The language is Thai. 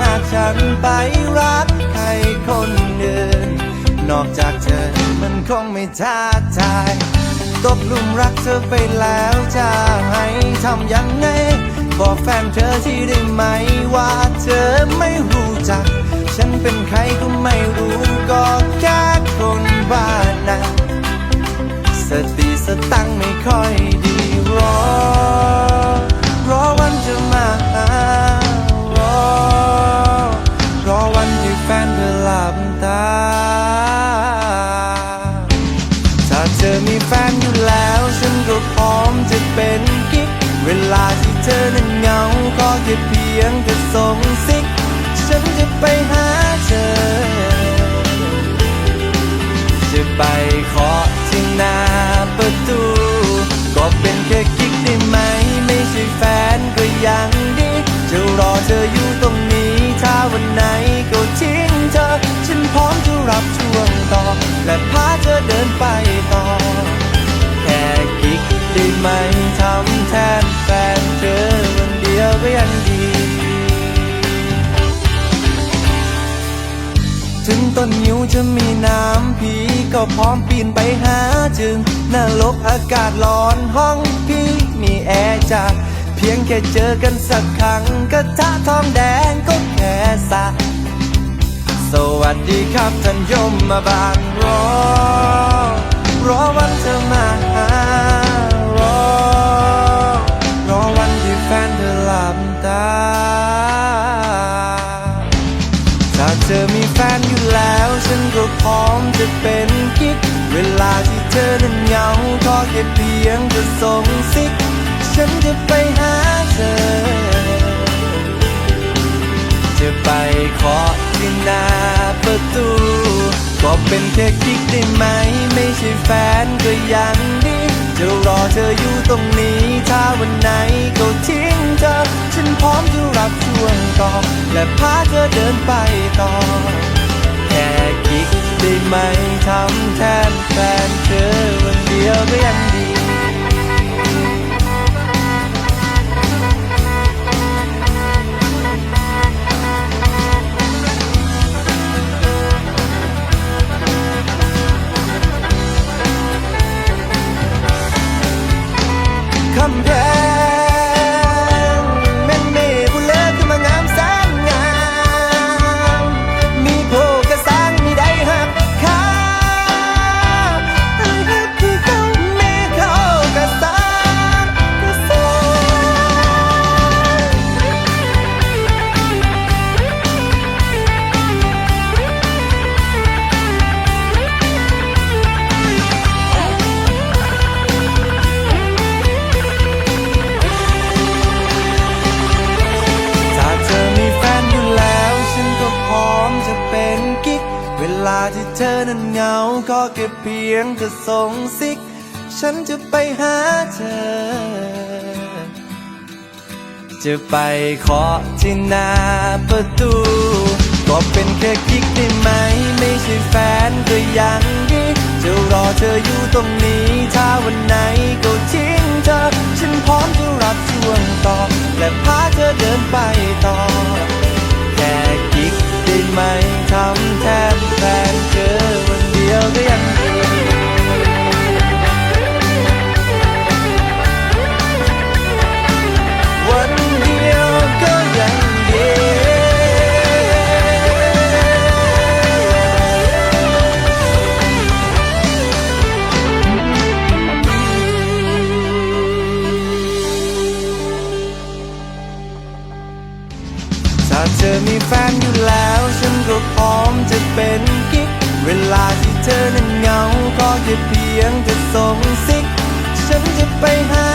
หากฉันไปรักใครคนอื่น นอกจากเธอมันคงไม่ท้าทายตกลุมรักเธอไปแล้วจะให้ทำยังไง บอกแฟนเธอที่ได้ไหมว่าเธอไม่รู้จัก ฉันเป็นใครก็ไม่รู้ก็แค่คนบ้านนะสติสตังค์ไม่ค่อยดี เป็นกิ๊กเวลาที่เธอนั้นเหงา ก็แค่เพียงแต่ส่งสิก ฉันจะไปหาเธอ จะไปขอที่นา ได้ไหมทำแทนแฟนเธอวันเดียวก็ยังดี ถึงต้นนิ้วจะมีน้ำพีก็พร้อมปีนไปหาจึงนรกอากาศร้อนห้องพี่มีแอร์จ้ะเพียงแค่เจอกันสักครั้งกระทะทองแดงก็แค่สะสวัสดีครับท่านยมมาบานรอรอ ถ้าเธอมีแฟนอยู่แล้ว ฉันก็พร้อมจะเป็นกิ๊ก เวลาที่เธอนั้นเหงาก็แค่เพียงจะส่งซิก ฉันจะไปหาเธอ จะไปเคาะที่หน้าประตู ก็เป็นแค่กิ๊กได้ไหม ไม่ใช่แฟนก็ยังดี จะรอเธออยู่ตรงนี้ ถ้าวันไหนก็ทิ้งเธอ ฉันพร้อมจะรับช่วงต่อ และพาเธอเดินไปต่อ แค่กิ๊กได้ไหมทำแทนแฟนเธอวันเดียวก็ยังดี ที่เธอนั้นเหงาก็แค่เพียงจะส่งซิก ฉันจะไปหาเธอ จะไปเคาะที่หน้าประตูก็เป็นแค่กิ๊กได้ไหม ไม่ใช่แฟนก็ยังดีจะรอเธออยู่ตรงนี้ ถ้าวันไหนก็ทิ้งเธอ แฟนอยู่แล้ว ฉันก็พร้อมจะเป็นกิ๊ก เวลาที่เธอนั้นเหงา ก็แค่เพียงจะส่งซิก ฉันจะไปหา